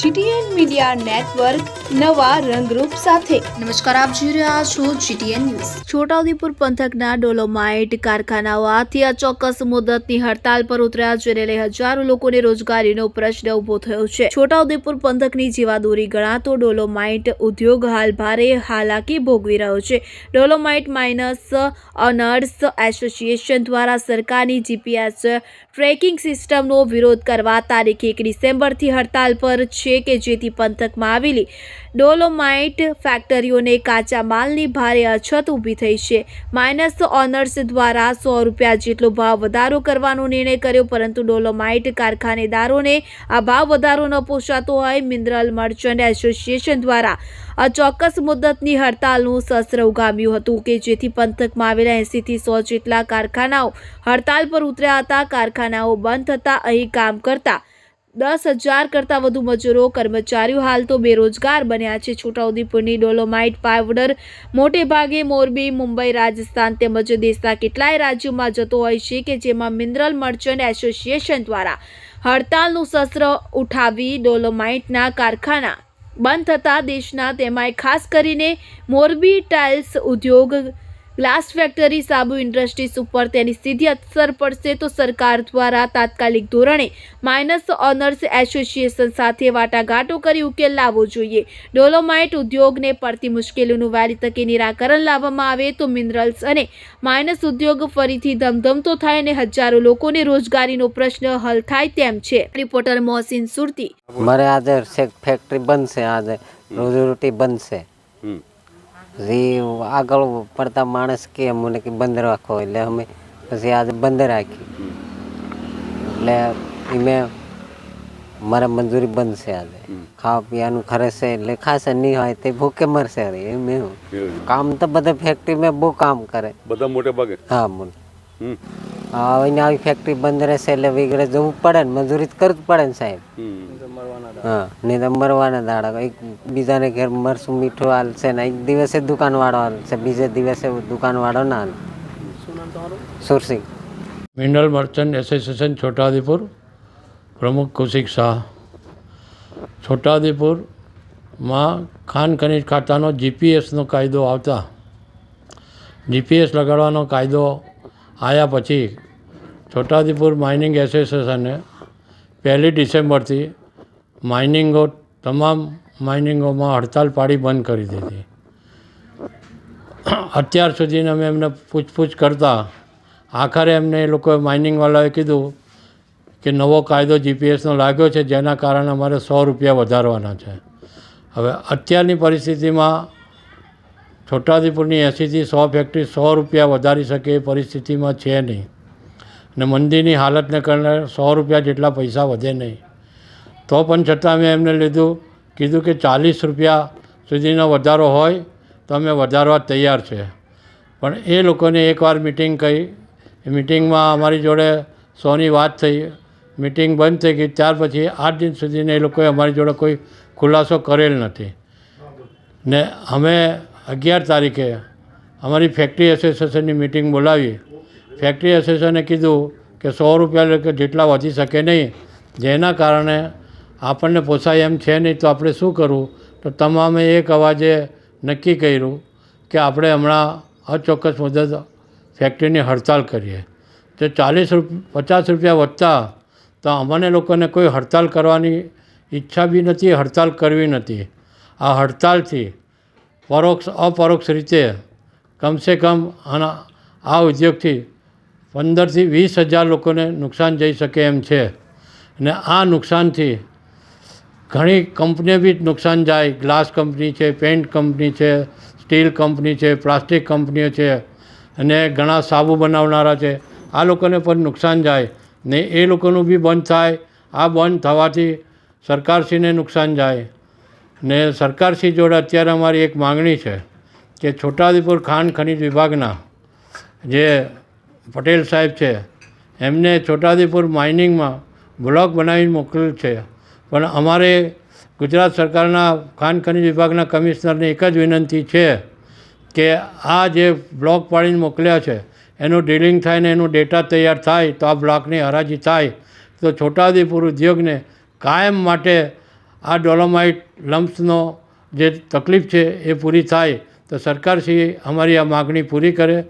GTN media network નવા રંગરૂપ સાથે. નમસ્કાર, આપ જોઈ રહ્યા છો જીટીએન ન્યૂઝ. છોટાઉદેપુર પંથકના ડોલોમાઇટ કારખાનાઓ આથી અચોક્કસ મુદતની હડતાલ પર ઉતર્યા જેને લઈ હજારો લોકોને રોજગારીનો પ્રશ્ન ઊભો થયો છે. છોટાઉદેપુર પંથકની જીવાદોરી ગણાતો ડોલોમાઇટ ઉદ્યોગ હાલ ભારે હાલાકી ભોગવી રહ્યો છે. ડોલોમાઇટ માઇનસ ઓનર્સ એસોસિએશન દ્વારા સરકારની જીપીએસ ટ્રેકિંગ સિસ્ટમનો વિરોધ કરવા તારીખ એક ડિસેમ્બરથી હડતાલ પર છે. કે જેથી પંથકમાં આવેલી ડોલોમાઇટ ફેક્ટરીઓને કાચા માલની ભારે અછત ઊભી થઈ છે. માઇનસ ઓનર્સ દ્વારા સો રૂપિયા જેટલો ભાવ વધારો કરવાનો નિર્ણય કર્યો, પરંતુ ડોલોમાઇટ કારખાનેદારોને આ ભાવ વધારો ન પોસાતો હોય મિનરલ મર્ચન્ટ એસોસિએશન દ્વારા અચોક્કસ મુદ્દતની હડતાલનું શસ્ત્ર ઉગામ્યું હતું કે જેથી પંથકમાં આવેલા એંસીથી સો જેટલા કારખાનાઓ હડતાલ પર ઉતર્યા હતા. કારખાનાઓ બંધ થતાં અહીં કામ કરતા દસ હજાર કરતાં વધુ મજૂરો, કર્મચારીઓ હાલ તો બેરોજગાર બન્યા છે. છોટાઉદેપુરની ડોલોમાઇટ પાવડર મોટે ભાગે મોરબી, મુંબઈ, રાજસ્થાન તેમજ દેશના કેટલાય રાજ્યોમાં જતો હોય છે કે જેમાં મિનરલ મર્ચન્ટ એસોસિએશન દ્વારા હડતાલનું શસ્ત્ર ઉઠાવી ડોલોમાઇટના કારખાના બંધ થતાં દેશના તેમાંય ખાસ કરીને મોરબી ટાઇલ્સ ઉદ્યોગ ગ્લાસ ફેક્ટરી, સાબુ ઇન્ડસ્ટ્રીઝ ઉપર તેની સીધી અસર પડશે તો સરકાર દ્વારા તાત્કાલિક ધોરણે માઇનસ ઓનર્સ એસોસિએશન સાથે વાટાઘાટો કરી ઉકેલ લાવવો જોઈએ. ડોલોમાઇટ ઉદ્યોગને પડતી મુશ્કેલીનું વહેલી તકે નિરાકરણ લાવવામાં આવે તો મિનરલ્સ અને માઇનસ ઉદ્યોગ ફરીથી ધમધમતો થાય અને હજારો લોકોને રોજગારીનો પ્રશ્ન હલ થાય તેમ છે. રિપોર્ટર મોહસિન સુરતી. મારે આજે ફેક્ટરી બંધ છે, આજે રોજીરોટી બંધ છે. પછી આગળ પડતા માણસ કે મને કે બંધ રાખો એટલે અમે પછી આજે બંધ રાખી. એટલે એમે મારા મંજૂરી બંધ છે આજે. ખાવા પીવાનું ખરે છે એટલે ખાશે નહીં હોય તે ભૂખે મરશે. એમ એવું. કામ તો બધા ફેક્ટરીમાં બહુ કામ કરે. બધા મોટે ભાગે? હા બોલ હમ. હવે આવી ફેક્ટરી બંધ રહેશે એટલે વિગડે જવું પડે ને મજૂરી કરવું કરવી પડે ને સાહેબ. હા નહીં તો મરવાના દાડા. એક બીજાને ઘેર મરશું મીઠું હાલશે ને એક દિવસે દુકાનવાળો હાલશે બીજે દિવસે દુકાનવાળો ના હાલે. Sursinh. Mineral merchant association Chhotaudepur પ્રમુખ કૌશિક શાહ. છોટાઉદેપુરમાં ખાન ખનીજ ખાતાનો જીપીએસનો કાયદો આવતા જીપીએસ લગાડવાનો કાયદો આવ્યા પછી છોટાઉદેપુર માઇનિંગ એસોસિએશને પહેલી ડિસેમ્બરથી માઇનિંગો તમામ માઇનિંગોમાં હડતાલ પાડી બંધ કરી દીધી. અત્યાર સુધીને અમે એમને પૂછપૂછ કરતા આખરે એમને એ લોકોએ માઇનિંગવાળાએ કીધું કે નવો કાયદો જીપીએસનો લાગ્યો છે, જેના કારણે અમારે સો રૂપિયા વધારવાના છે. હવે અત્યારની પરિસ્થિતિમાં છોટાઉદેપુરની એંસીથી સો ફેક્ટરી સો રૂપિયા વધારી શકે એ પરિસ્થિતિમાં છે નહીં. ને મંદીની હાલતને કારણે સો રૂપિયા જેટલા પૈસા વધે નહીં. તો પણ છતાં મેં એમને લીધું, કીધું કે ચાલીસ રૂપિયા સુધીનો વધારો હોય તો અમે વધારવા તૈયાર છે. પણ એ લોકોને એકવાર મિટિંગ કહી એ મિટિંગમાં અમારી જોડે સોની વાત થઈ. મિટિંગ બંધ થઈ ગઈ, ત્યાર પછી આઠ દિન સુધીને એ લોકોએ અમારી જોડે કોઈ ખુલાસો કરેલ નથી. ને અમે અગિયાર તારીખે અમારી ફેક્ટરી એસોસિએશનની મિટિંગ બોલાવી ફેક્ટરી એસોસિએશને કીધું કે સો રૂપિયા જેટલા વધી શકે નહીં. જેના કારણે આપણને પોસાય એમ છે નહીં, તો આપણે શું કરવું? તો તમામે એક અવાજે નક્કી કર્યું કે આપણે હમણાં અચોક્કસ મુદત ફેક્ટરીની હડતાલ કરીએ. તો ચાલીસ પચાસ રૂપિયા વધતા તો અમને લોકોને કોઈ હડતાલ કરવાની ઈચ્છા બી નથી, હડતાલ કરવી નથી. આ હડતાલથી પરોક્ષ, અપરોક્ષ રીતે કમસે કમ આના, આ ઉદ્યોગથી પંદરથી વીસ હજાર લોકોને નુકસાન જઈ શકે એમ છે. અને આ નુકસાનથી ઘણી કંપનીઓ બી નુકસાન જાય. ગ્લાસ કંપની છે, પેન્ટ કંપની છે, સ્ટીલ કંપની છે, પ્લાસ્ટિક કંપનીઓ છે. અને ઘણા સાબુ બનાવનારા છે. આ લોકોને પણ નુકસાન જાય. ને એ લોકોનું બી બંધ થાય. આ બંધ થવાથી સરકારશ્રીને નુકસાન જાય. ને સરકારશ્રી જોડે અત્યારે અમારી એક માગણી છે કે છોટાઉદેપુર ખાણ ખનિજ વિભાગના જે પટેલ સાહેબ છે, એમને છોટાઉદેપુર માઇનિંગમાં બ્લોક બનાવીને મોકલેલ છે. પણ અમારે ગુજરાત સરકારના ખાણ ખનિજ વિભાગના કમિશનરને એક જ વિનંતી છે કે આ જે બ્લોક પાડીને મોકલ્યા છે, એનું ડીલિંગ થાય ને એનું ડેટા તૈયાર થાય તો આ બ્લોકની હરાજી થાય. તો છોટાઉદેપુર ઉદ્યોગને કાયમ માટે આ ડોલોમાઇટ લમ્પ્સનો જે તકલીફ છે એ પૂરી થાય તો સરકારશ્રી અમારી આ માગણી પૂરી કરે.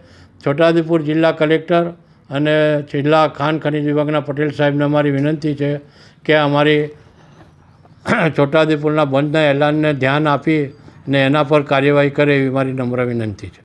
છોટાઉદેપુર જિલ્લા કલેક્ટર અને જિલ્લા ખાન ખનીજ વિભાગના પટેલ સાહેબને અમારી વિનંતી છે કે અમારી છોટાઉદેપુરના બંધના એલાનને ધ્યાન આપી ને એના પર કાર્યવાહી કરે એવી મારી નમ્ર વિનંતી છે.